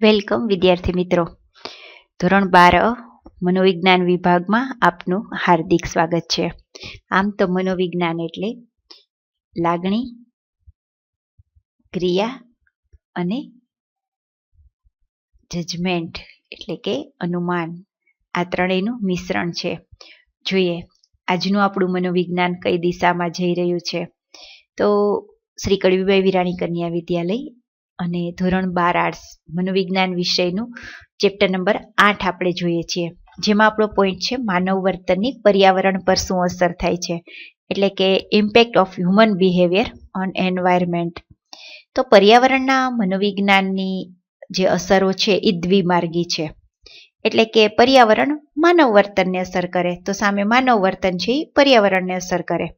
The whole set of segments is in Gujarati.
વેલકમ, વિદ્યાર્થી મિત્રો. ધોરણ બાર, મનોવિજ્ઞાન વિભાગમાં આપનું હાર્દિક સ્વાગત છે. આમ તો મનોવિજ્ઞાન એટલે લાગણી, ક્રિયા અને જજમેન્ટ એટલે કે અનુમાન. આ ત્રણેયનું મિશ્રણ છે. જોઈએ, આજનું આપણું મનોવિજ્ઞાન કઈ દિશામાં જઈ રહ્યું છે? તો શ્રી કડવીબાઈ વિરાણી કન્યા વિદ્યાલય અને ધોરણ બાર આર્ટ્સ મનોવિજ્ઞાન વિષયનું ચેપ્ટર નંબર આઠ આપણે જોઈએ છીએ, જેમાં આપણો પોઈન્ટ છે માનવ વર્તનની પર્યાવરણ પર શું અસર થાય છે, એટલે કે impact of human behaviour on environment તો પર્યાવરણના મનોવિજ્ઞાનની જે અસરો છે એ દ્વિમાર્ગી છે, એટલે કે પર્યાવરણ માનવ વર્તનને અસર કરે, તો સામે માનવ વર્તન છે એ પર્યાવરણને અસર કરે.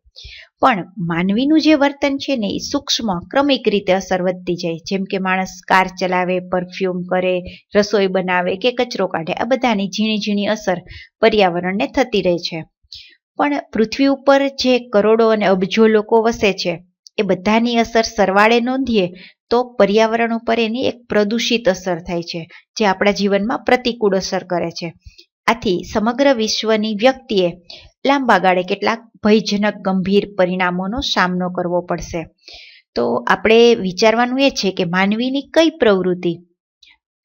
પણ માનવીનું જે વર્તન છે ને એ સૂક્ષ્મ, ક્રમિક રીતે અસર વધતી જાય. જેમ કે માણસ કાર ચલાવે, પરફ્યુમ કરે, રસોઈ બનાવે કે કચરો કાઢે, આ બધાની ઝીણી ઝીણી અસર પર્યાવરણને થતી રહે છે. પણ પૃથ્વી ઉપર જે કરોડો અને અબજો લોકો વસે છે, એ બધાની અસર સરવાળે નોંધીએ, તો પર્યાવરણ ઉપર એની એક પ્રદૂષિત અસર થાય છે, જે આપણા જીવનમાં પ્રતિકૂળ અસર કરે છે. આથી સમગ્ર વિશ્વની વ્યક્તિએ લાંબા ગાળે કેટલાક ભયજનક, ગંભીર પરિણામોનો સામનો કરવો પડશે. તો આપણે વિચારવાનું એ છે કે માનવીની કઈ પ્રવૃત્તિ,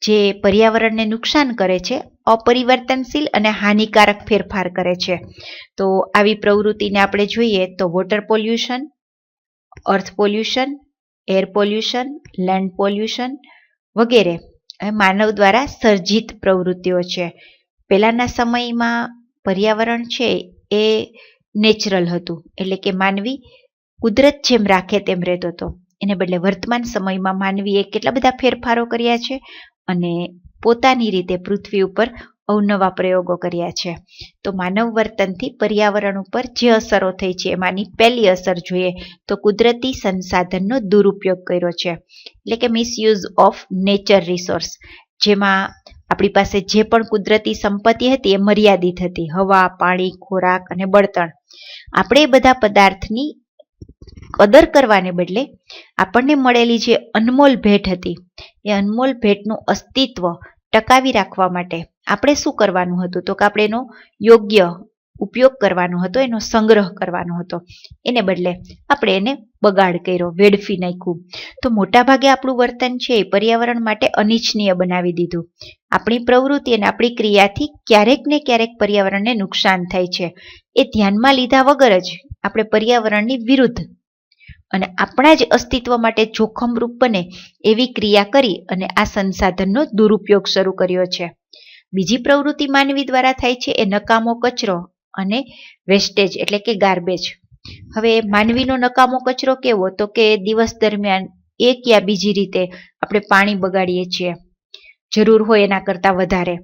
જે પર્યાવરણને નુકસાન કરે છે, અપરિવર્તનશીલ અને હાનિકારક ફેરફાર કરે છે. તો આવી પ્રવૃત્તિને આપણે જોઈએ તો water pollution, earth pollution, air pollution, land pollution વગેરે માનવ દ્વારા સર્જિત પ્રવૃત્તિઓ છે. પહેલાંના સમયમાં પર્યાવરણ છે એ નેચરલ હતું, એટલે કે માનવી કુદરત જેમ રાખે તેમ રહેતો હતો. એને બદલે વર્તમાન સમયમાં માનવીએ કેટલા બધા ફેરફારો કર્યા છે અને પોતાની રીતે પૃથ્વી ઉપર અવનવા પ્રયોગો કર્યા છે. તો માનવ વર્તનથી પર્યાવરણ ઉપર જે અસરો થઈ છે એમાંની પહેલી અસર જોઈએ તો કુદરતી સંસાધનનો દુરુપયોગ કર્યો છે. એટલે કે મિસયુઝ ઓફ નેચર રિસોર્સ જેમાં આપણી પાસે જે પણ કુદરતી સંપત્તિ હતી એ મર્યાદિત હતી. હવા, પાણી, ખોરાક અને બળતણ. આપણે એ બધા પદાર્થની કદર કરવાને બદલે આપણને મળેલી જે અનમોલ ભેટ હતી, એ અનમોલ ભેટનું અસ્તિત્વ ટકાવી રાખવા માટે આપણે શું કરવાનું હતું? તો કે આપણે એનો યોગ્ય ઉપયોગ કરવાનો હતો, એનો સંગ્રહ કરવાનો હતો. એને બદલે આપણે એને બગાડ કર્યો, વેડફી નાખ્યું. તો મોટાભાગે આપણું વર્તન છે એ પર્યાવરણ માટે અનિચ્છનીય બનાવી દીધું. આપણી પ્રવૃત્તિ અને આપણી ક્રિયાથી ક્યારેક ને ક્યારેક પર્યાવરણને નુકસાન થાય છે. એ ધ્યાનમાં લીધા વગર જ આપણે પર્યાવરણની વિરુદ્ધ અને આપણા જ અસ્તિત્વ માટે જોખમરૂપ બને એવી ક્રિયા કરી અને આ સંસાધનનો દુરુપયોગ શરૂ કર્યો છે. બીજી પ્રવૃત્તિ માનવી દ્વારા થાય છે એ નકામો કચરો અને વેસ્ટેજ એટલે કે ગાર્બેજ હવે માનવીનો નકામો કચરો કેવો? તો કે દિવસ દરમિયાન એક યા બીજી રીતે આપણે પાણી બગાડીએ છીએ. જરૂર હોય એના કરતાં વધારે.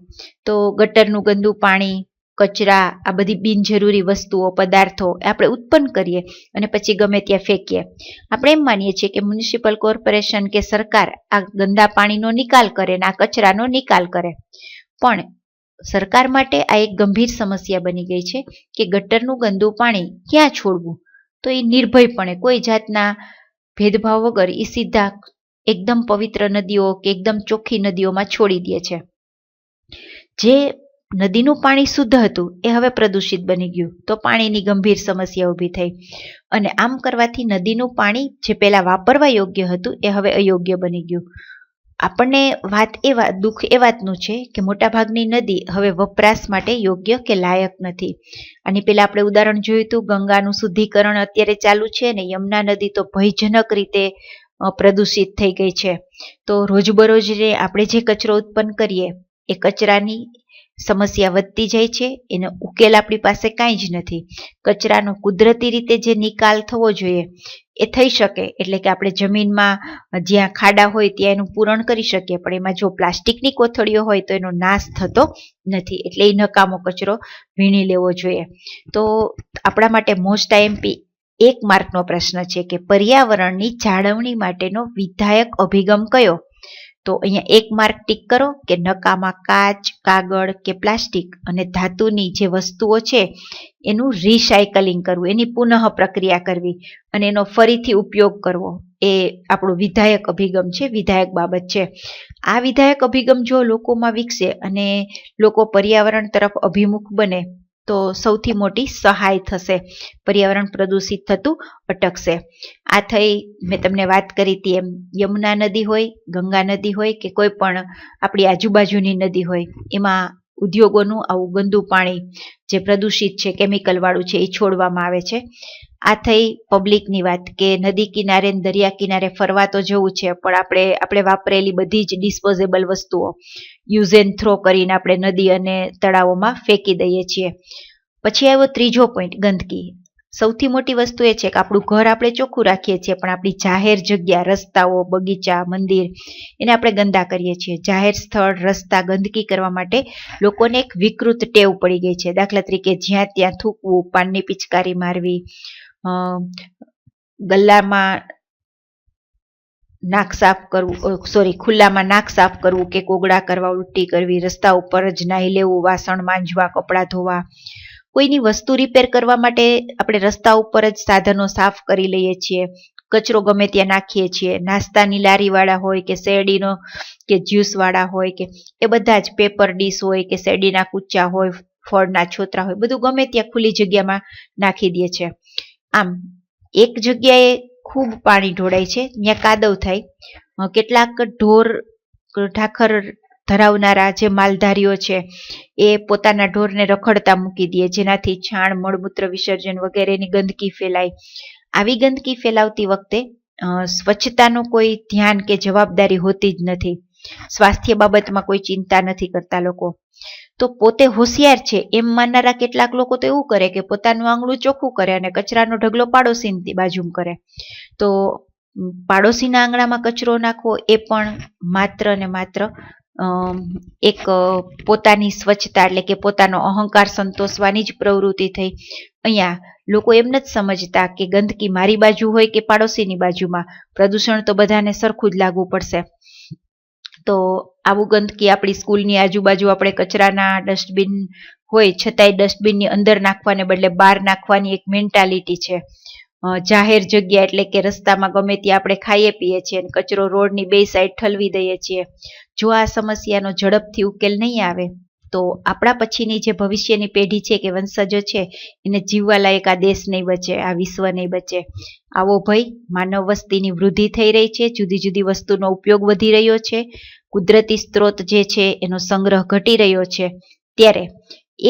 તો ગટરનું ગંદુ પાણી, કચરા, આ બધી બિનજરૂરી વસ્તુઓ, પદાર્થો આપણે ઉત્પન્ન કરીએ અને પછી ગમે ત્યાં ફેંકીએ. આપણે એમ માનીએ છીએ કે મ્યુનિસિપલ કોર્પોરેશન કે સરકાર આ ગંદા પાણીનો નિકાલ કરે ને આ કચરાનો નિકાલ કરે. પણ સરકાર માટે આ એક ગંભીર સમસ્યા બની ગઈ છે કે ગટરનું ગંદુ પાણી ક્યાં છોડવું? તો એ નિર્ભયપણે કોઈ જાતના ભેદભાવ વગર એ સીધા એકદમ પવિત્ર નદીઓ કે એકદમ ચોખ્ખી નદીઓમાં છોડી દે છે. જે નદીનું પાણી શુદ્ધ હતું એ હવે પ્રદૂષિત બની ગયું. તો પાણીની ગંભીર સમસ્યા ઊભી થઈ. અને આમ કરવાથી નદીનું પાણી જે પહેલા વાપરવા યોગ્ય હતું એ હવે અયોગ્ય બની ગયું. આપણને વાત એવા દુઃખ એ વાતનું છે કે મોટાભાગની નદી હવે વપરાશ માટે યોગ્ય કે લાયક નથી. અને પહેલા આપણે ઉદાહરણ જોયું હતું, ગંગાનું શુદ્ધિકરણ અત્યારે ચાલુ છે ને યમુના નદી તો ભયજનક રીતે પ્રદૂષિત થઈ ગઈ છે. તો રોજબરોજ આપણે જે કચરો ઉત્પન્ન કરીએ, એ કચરાની સમસ્યા વધતી જાય છે, એનો ઉકેલ આપણી પાસે કાંઈ જ નથી. કચરાનો કુદરતી રીતે જે નિકાલ થવો જોઈએ, એ થઈ શકે. એટલે કે આપણે જમીનમાં જ્યાં ખાડા હોય ત્યાં એનું પૂરણ કરી શકીએ, પણ એમાં જો પ્લાસ્ટિકની કોથળીઓ હોય તો એનો નાશ થતો નથી. એટલે એ નકામો કચરો વીણી લેવો જોઈએ. તો આપણા માટે મોસ્ટ આઈએમપી એક માર્કનો પ્રશ્ન છે કે પર્યાવરણની જાળવણી માટેનો વિધાયક અભિગમ કયો? તો અહીંયા એક માર્ક ટીક કરો કે નકામાં કાચ, કાગળ કે પ્લાસ્ટિક અને ધાતુની જે વસ્તુઓ છે, એનું રિસાયકલિંગ કરવું, એની પુનઃ પ્રક્રિયા કરવી અને એનો ફરીથી ઉપયોગ કરવો. એ આપણો વિધાયક અભિગમ છે, વિધાયક બાબત છે. આ વિધાયક અભિગમ જો લોકોમાં વિકસે અને લોકો પર્યાવરણ તરફ અભિમુખ બને તો સૌથી મોટી સહાય થશે. પર્યાવરણ પ્રદૂષિત થતું અટકશે. આ થઈ મેં તમને વાત કરી હતી એમ. યમુના નદી હોય, ગંગા નદી હોય કે કોઈ પણ આપણી આજુબાજુની નદી હોય, એમાં ઉદ્યોગોનું આવું ગંદુ પાણી જે પ્રદૂષિત છે કેમિકલવાળું છે, એ છોડવામાં આવે છે. આ થઈ પબ્લિકની વાત કે નદી કિનારે દરિયા કિનારે ફરવા તો જવું છે, પણ આપણે આપણે વાપરેલી બધી જ ડિસ્પોઝેબલ વસ્તુઓ યુઝ એન્ડ થ્રો કરીને આપણે નદી અને તળાવોમાં ફેંકી દઈએ છીએ. પછી આવ્યો ત્રીજો પોઈન્ટ ગંદકી. સૌથી મોટી વસ્તુ એ છે કે આપણું ઘર આપણે ચોખ્ખું રાખીએ છીએ, પણ આપણી જાહેર જગ્યા, રસ્તાઓ, બગીચા, મંદિર, એને આપણે ગંદા કરીએ છીએ. જાહેર સ્થળ, રસ્તા, ગંદકી કરવા માટે લોકોને એક વિકૃત ટેવ પડી ગઈ છે. દાખલા તરીકે જ્યાં ત્યાં થૂકવું, પાનની પિચકારી મારવી ગલ્લામાં નાક સાફ કરવું સોરી ખુલ્લામાં નાક સાફ કરવું કે કોગળા કરવા, ઉલટી કરવી, રસ્તા ઉપર જ નાહી લેવું, વાસણ માંજવા, કપડાં ધોવા, કોઈની વસ્તુ રિપેર કરવા માટે આપણે રસ્તા ઉપર જ સાધનો સાફ કરી લઈએ છીએ. કચરો ગમે ત્યાં નાખીએ છીએ. નાસ્તાની લારીવાળા હોય કે શેરડીનો કે જ્યુસવાળા હોય કે એ બધા જ પેપર ડીશ હોય કે શેરડીના કૂચા હોય, ફળના છોતરા હોય, બધું ગમે ત્યાં ખુલ્લી જગ્યામાં નાખી દે છે આમ, એક જગ્યાએ ખૂબ પાણી ઢોળાય છે, ત્યાં કાદવ થાય. કેટલાક ઢોર, ઢાખર ધરાવનારા જે માલધારીઓ છે, એ પોતાના ઢોરને રખડતા મૂકી દે, જેનાથી છાણ, મળમૂત્ર વિસર્જન વગેરેની ગંદકી ફેલાય. આવી ગંદકી ફેલાવતી વખતે સ્વચ્છતાનું કોઈ ધ્યાન કે જવાબદારી હોતી જ નથી. સ્વાસ્થ્ય બાબતમાં કોઈ ચિંતા નથી કરતા લોકો. તો પોતે હોશિયાર છે. એમ માનનારા કેટલાક લોકો તો એવું કરે કે પોતાનું આંગણું ચોખ્ખું કરે અને કચરાનો ઢગલો પાડોશીની બાજુમાં કરે. તો પાડોશીના આંગણામાં કચરો નાખવો એ પણ માત્ર ને માત્ર એક પોતાની સ્વચ્છતા એટલે કે પોતાનો અહંકાર સંતોષવાની જ પ્રવૃત્તિ થઈ. અહીંયા લોકો એમ નથી સમજતા કે ગંદકી મારી બાજુ હોય કે પાડોશીની બાજુમાં. પ્રદૂષણ તો બધાને સરખું જ લાગવું પડશે. તો આવું ગંદકી આપણી સ્કૂલની આજુબાજુ આપણે કચરાના ડસ્ટબિન હોય, છતાંય ડસ્ટબિનની અંદર નાખવાને બદલે બહાર નાખવાની એક મેન્ટાલિટી છે. જાહેર જગ્યા એટલે કે રસ્તામાં ગમે ત્યાં આપણે ખાઈએ પીએ છીએ અને કચરો રોડની બે સાઈડ ઠલવી દઈએ છીએ. જો આ સમસ્યાનો ઝડપથી ઉકેલ નહીં આવે, તો આપણા પછીની જે ભવિષ્યની પેઢી છે કે વંશજો છે, એને જીવવા લાયક આ દેશ નહીં બચે, આ વિશ્વ નહીં બચે. આવો ભય માનવ વસ્તીની વૃદ્ધિ થઈ રહી છે જુદી જુદી વસ્તુનો ઉપયોગ વધી રહ્યો છે. કુદરતી સ્ત્રોત જે છે એનો સંગ્રહ ઘટી રહ્યો છે. ત્યારે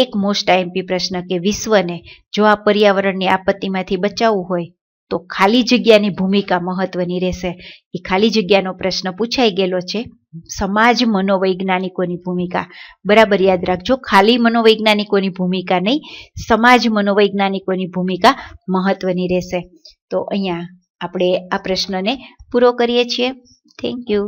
એક મોસ્ટ આઈએમપી પ્રશ્ન કે વિશ્વને જો આ પર્યાવરણની આપત્તિમાંથી બચાવવું હોય, તો ખાલી જગ્યાની ભૂમિકા મહત્વની રહેશે. એ ખાલી જગ્યાનો પ્રશ્ન પૂછાઈ ગયેલો છે. સમાજ મનોવૈજ્ઞાનિકોની ભૂમિકા. બરાબર યાદ રાખજો, ખાલી મનોવૈજ્ઞાનિકોની ભૂમિકા નહીં, સમાજ મનોવૈજ્ઞાનિકોની ભૂમિકા મહત્વની રહેશે. તો અહીંયા આપણે આ પ્રશ્નને પૂરો કરીએ છીએ. Thank you